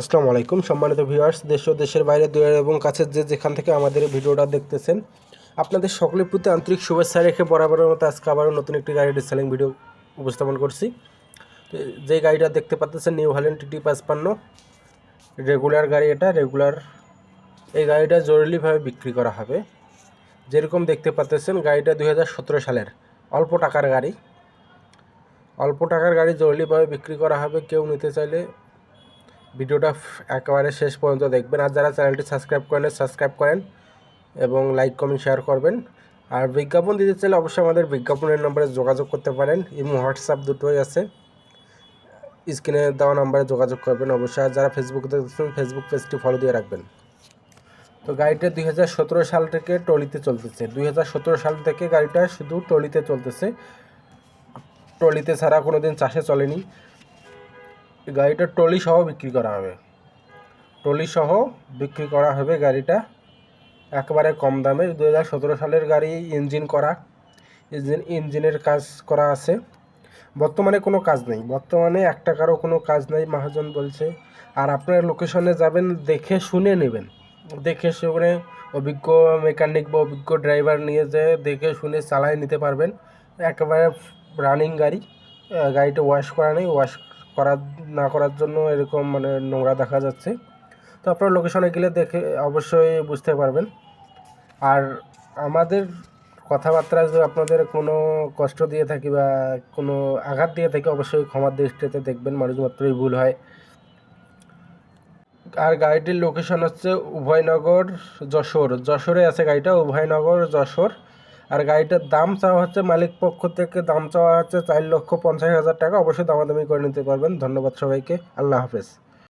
আসসালামু আলাইকুম। সম্মানিত ভিউয়ার্স, দেশ ও দেশের বাইরে দূরের এবং কাছের যে যেখান থেকে আমাদের ভিডিওটা দেখতেছেন, আপনাদের সকলের প্রতি আন্তরিক শুভেচ্ছা রেখে বরাবরের মতো আজকে আবারও নতুন একটি গাড়ির রিসেলিং ভিডিও উপস্থাপন করছি। যে গাড়িটা দেখতে পাচ্ছেন নিউ হ্যালেন্ড টিটি পাঁচপান্ন রেগুলার গাড়ি এটা রেগুলার এই গাড়িটা জরুরিভাবে বিক্রি করা হবে। যেরকম দেখতে পাচ্ছেন গাড়িটা দু হাজার সতেরো সালের, অল্প টাকার গাড়ি। অল্প টাকার গাড়ি জরুরিভাবে বিক্রি করা হবে, কেউ নিতে চাইলে ভিডিওটা একেবারে শেষ পর্যন্ত দেখবেন। আর যারা চ্যানেলটি সাবস্ক্রাইব করেন সাবস্ক্রাইব করেন এবং লাইক, কমেন্ট, শেয়ার করবেন। আর বিজ্ঞাপন দিতে চাইলে অবশ্যই আমাদের বিজ্ঞাপনের নম্বরে যোগাযোগ করতে পারেন। এবং হোয়াটসঅ্যাপ দুটোই আছে। স্ক্রিনে দেওয়া নাম্বারে যোগাযোগ করবেন অবশ্যই। আর যারা ফেসবুকে দেখছেন ফেসবুক পেজটি ফলো দিয়ে রাখবেন। তো গাড়িটা দুই হাজার সতেরো সাল থেকে টলিতে চলতেছে। দুই হাজার সতেরো সাল থেকে গাড়িটা শুধু টলিতে চলতেছে। টলিতে ছাড়া কোনো দিন চাষে চলেনি। গাড়িটা টলি সহ বিক্রি করা হবে। টলি সহ বিক্রি করা হবে গাড়িটা। একবারে কম দামে। দু হাজার সতেরো সালের গাড়ি ইঞ্জিন করা। ইঞ্জিন, ইঞ্জিনের কাজ করা আছে। বর্তমানে কোনো কাজ নেই। বর্তমানে এক টাকারও কোনো কাজ নেই। মহাজন বলছে, আর আপনার লোকেশনে যাবেন, দেখে শুনে নেবেন। দেখে শুনে অভিজ্ঞ মেকানিক বা অভিজ্ঞ ড্রাইভার নিয়ে যে দেখে শুনে চালায় নিতে পারবেন। একেবারে রানিং গাড়ি। গাড়িটা ওয়াশ করা নেই। ওয়াশ করা না করার জন্য এরকম মানে নোংরা দেখা যাচ্ছে। তো আপনার লোকেশনে গেলে দেখে, অবশ্যই বুঝতে পারবেন। আর আমাদের কথাবার্তা যদি আপনাদের কোনো কষ্ট দিয়ে থাকি বা কোনো আঘাত দিয়ে থাকি, অবশ্যই ক্ষমার দৃষ্টিতে দেখবেন, মানুষ মাত্রই ভুল হয়। আর গাড়িটির লোকেশন হচ্ছে উভয়নগর যশোর যশোরে আছে গাড়িটা উভয়নগর যশোর আর গাড়িটার দাম চাওয়া হচ্ছে মালিক পক্ষ থেকে দাম চাওয়া হচ্ছে চার লক্ষ পঞ্চাশ হাজার টাকা। অবশ্যই দামাদামি করে নিতে পারবেন। ধন্যবাদ সবাইকে। আল্লাহ হাফেজ।